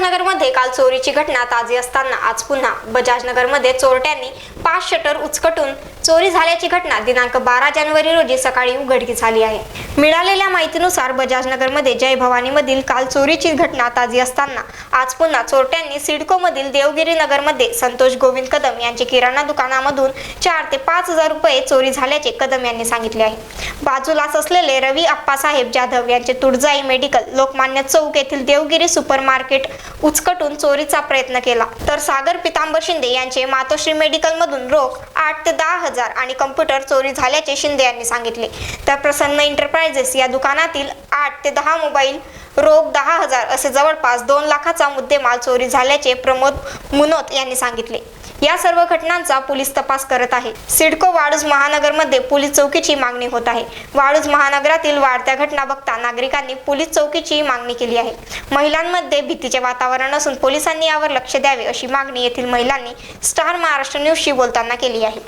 बजाजनगरमध्ये काल चोरीची घटना ताजी असताना आज पुन्हा बजाजनगरमध्ये चोरट्यांनी पाच शटर उचकटून चोरी झाल्याची घटना दिनांक बारा जानेवारी रोजी सकाळी उघडकीस आली आहे. मिळालेल्या माहितीनुसार बजाजनगरमध्ये जय भवानीमधील काल चोरीची घटना ताजी असताना आज पुन्हा चोरट्यांनी सिडकोमधील देवगिरी नगरमध्ये संतोष गोविंद कदम यांचे किराणा दुकानामधून चार ते पाच हजार रुपये चोरी झाल्याचे कदम यांनी सांगितले आहे. बाजूलाच असलेले रवी अप्पासाहेब जाधव यांचे तुळजाई मेडिकल लोकमान्य चौक येथील देवगिरी सुपर मार्केट उचकटून चोरीचा प्रयत्न केला. तर सागर पितांबर शिंदे यांचे मातोश्री मेडिकल मधून रोख आठ ते दहा हजार आणि कम्प्युटर चोरी झाल्याचे शिंदे यांनी सांगितले. तर प्रसन्न एंटरप्राइजेस या दुकानातील आठ ते दहा मोबाईल रोख दहा हजार असे जवळपास दोन लाखाचा मुद्देमाल चोरी झाल्याचे प्रमोद मुनोत यांनी सांगितले. या सर्व घटनांचा पोलीस तपास करत आहे. सिडको वाळूज महानगरमध्ये पोलीस चौकीची मागणी होत आहे. वाळूज महानगरातील वाढत्या घटना बघता नागरिकांनी पोलीस चौकीची मागणी केली आहे. महिलांमध्ये भीतीचे वातावरण असून पोलिसांनी यावर लक्ष द्यावे अशी मागणी येथील महिलांनी स्टार महाराष्ट्र न्यूजशी बोलताना केली आहे.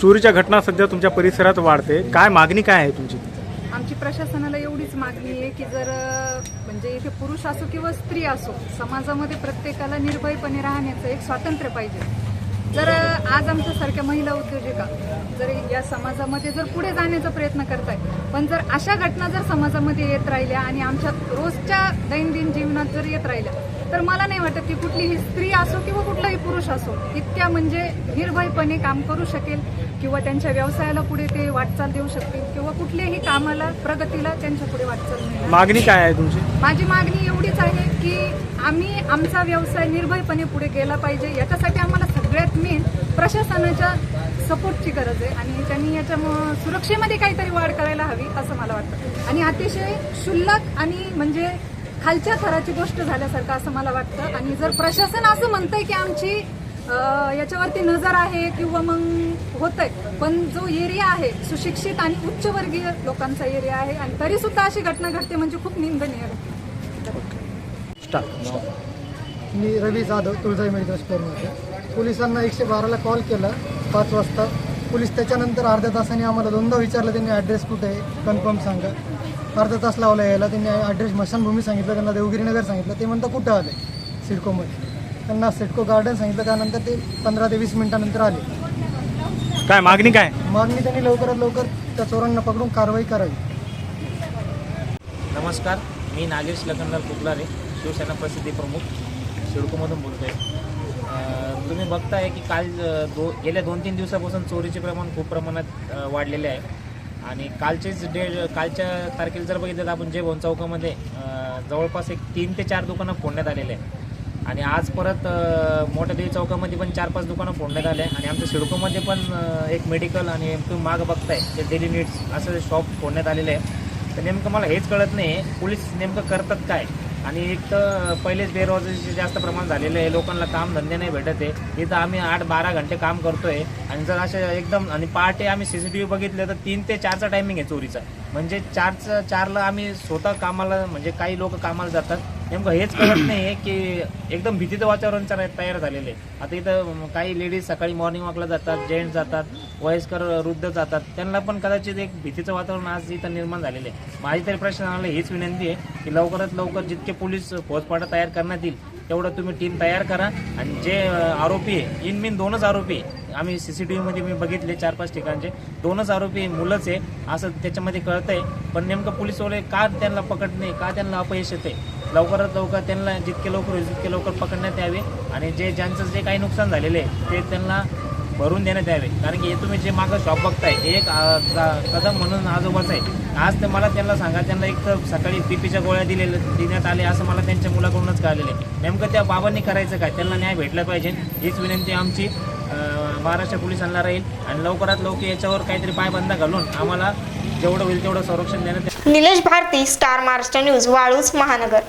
चोरीच्या घटना सध्या तुमच्या परिसरात वाढते. काय मागणी काय आहे तुमची? आमची प्रशासनाला एवढीच मागणी आहे की जर म्हणजे इथे पुरुष असो किंवा स्त्री असो समाजामध्ये प्रत्येकाला निर्भयपणे राहण्याचं एक स्वातंत्र्य पाहिजे. जर आज आमच्यासारख्या महिला उद्योजिका जर या समाजामध्ये जर पुढे जाण्याचा प्रयत्न करताय पण जर अशा घटना जर समाजामध्ये येत राहिल्या आणि आमच्या रोजच्या दैनंदिन जीवनात जर येत राहिल्या तर मला नाही वाटत की कुठलीही स्त्री असो किंवा कुठलाही पुरुष असो इतक्या म्हणजे निर्भयपणे काम करू शकेल किंवा त्यांच्या व्यवसायाला पुढे ते वाटचाल देऊ शकतील किंवा कुठल्याही कामाला प्रगतीला त्यांच्या पुढे वाटचाल मागणी काय आहे तुमची? माझी मागणी एवढीच आहे की आम्ही आमचा व्यवसाय निर्भयपणे पुढे गेला पाहिजे. याच्यासाठी आम्हाला सगळ्यात मेन प्रशासनाच्या सपोर्टची गरज आहे आणि त्यांनी याच्या सुरक्षेमध्ये काहीतरी वाढ करायला हवी असं मला वाटतं. आणि अतिशय क्षुल्लक आणि म्हणजे खालच्या थराची गोष्ट झाल्यासारखं असं मला वाटतं. आणि जर प्रशासन असं म्हणतंय की आमची याच्यावरती नजर आहे किंवा मग होतंय पण जो एरिया आहे सुशिक्षित आणि उच्चवर्गीय लोकांचा एरिया आहे आणि तरी सुद्धा अशी घटना घडते म्हणजे खूप निंदनीय आहे. स्टार्ट मी रवी जाधव तुळजाई मेडिकल स्टोअरमध्ये पोलिसांना एकशे बाराला कॉल केला पाच वाजता. पोलीस त्याच्यानंतर अर्ध्या तासाने आम्हाला दोनदा विचारलं त्यांनी ॲड्रेस कुठे आहे? कन्फर्म सांगा. अर्धा तास लावला यायला त्यांनी ॲड्रेस मशानभूमी सांगितलं त्यांना देवगिरी नगर सांगितलं ते म्हणतं कुठं आले? सिडकोमध्ये. त्यांना सिडको गार्डन सांगितलं त्यानंतर ते पंधरा ते वीस मिनिटानंतर आले. काय मागणी काय? मागणी त्यांनी लवकरात लवकर त्या चोरांना पकडून कारवाई करावी. नमस्कार मी नागेश लखनलाल कुकलारे शिवसेना प्रसिद्धी प्रमुख सिडकोमधून बोलतो आहे बघताय की काल दो गेल्या दोन तीन दिवसापासून चोरीचे प्रमाण खूप प्रमाणात वाढलेले आहे. आणि कालचेच डे कालच्या तारखेला जर बघितलं तर आपण जे भवन चौकामध्ये जवळपास एक तीन ते चार दुकानं फोडण्यात आलेले आहे आणि आज परत मोठ्या देवी चौकामध्ये पण चार पाच दुकानं फोडण्यात आले आणि आमच्या सिडकोमध्ये पण एक मेडिकल आणि तुम्ही मागं बघताय ते डेली नीड्स असं शॉप फोडण्यात आलेले आहे तर नेमकं मला हेच कळत नाही पोलीस नेमकं करतात काय? आणि एक तर पहिलेच बेरोजगारीचे जास्त प्रमाण झालेलं आहे. लोकांना काम धंदे नाही भेटत आहे. इथं आम्ही आठ बारा घंटे काम करतोय. आणि जर असे एकदम आणि पहाटे आम्ही सीसीटीव्ही बघितले तर तीन ते चारचा टायमिंग आहे चोरीचा. म्हणजे चारचं चारला आम्ही स्वतः कामाला म्हणजे काही लोक कामाला जातात. नेमकं हेच कळत नाही की एकदम भीतीचं वातावरण तयार तयार झालेलं आहे. आता इथं काही लेडीज सकाळी मॉर्निंग वॉकला जातात जेंट्स जातात वयस्कर वृद्ध जातात. त्यांना पण कदाचित एक भीतीचं वातावरण आज इथं निर्माण झालेलं आहे. माझी तरी प्रशासनाला हीच विनंती आहे की लवकरात लवकर जितके पोलीस फौजपाटा तयार करण्यात येईल तेवढं तुम्ही टीम तयार करा. आणि जे आरोपी आहे इन मिन दोनच आरोपी आहे. आम्ही टी व्हीमध्ये मी बघितले चार पाच ठिकाणचे. दोनच आरोपी मुलंच आहे असं त्याच्यामध्ये कळतंय. पण नेमकं पोलीसवाले का त्यांना पकडणे नाही का त्यांना अपयश येते लवकरात लवकर त्यांना जितके लवकर होईल तितके लवकर पकडण्यात यावे. आणि जे ज्यांचं जे काही नुकसान झालेलं आहे ते त्यांना भरून देण्यात यावे. कारण की हे तुम्ही जे मागं शॉप बघताय एक कदम म्हणून आजोबाच आहे. आज तर मला त्यांना सांगा त्यांना एक तर सकाळी पीपीच्या गोळ्या दिलेल्या देण्यात आले असं मला त्यांच्या मुलाकडूनच कळलेलं आहे. नेमकं त्या बाबांनी करायचं काय? त्यांना न्याय भेटला पाहिजे. हीच विनंती आमची महाराष्ट्र पोलिसांना राहील. आणि लवकरात लवकर याच्यावर काहीतरी पायबंद घालून आम्हाला जेवढं होईल तेवढं संरक्षण देण्यात निलेश भारती स्टार महाराष्ट्र न्यूज वाळूज महानगर.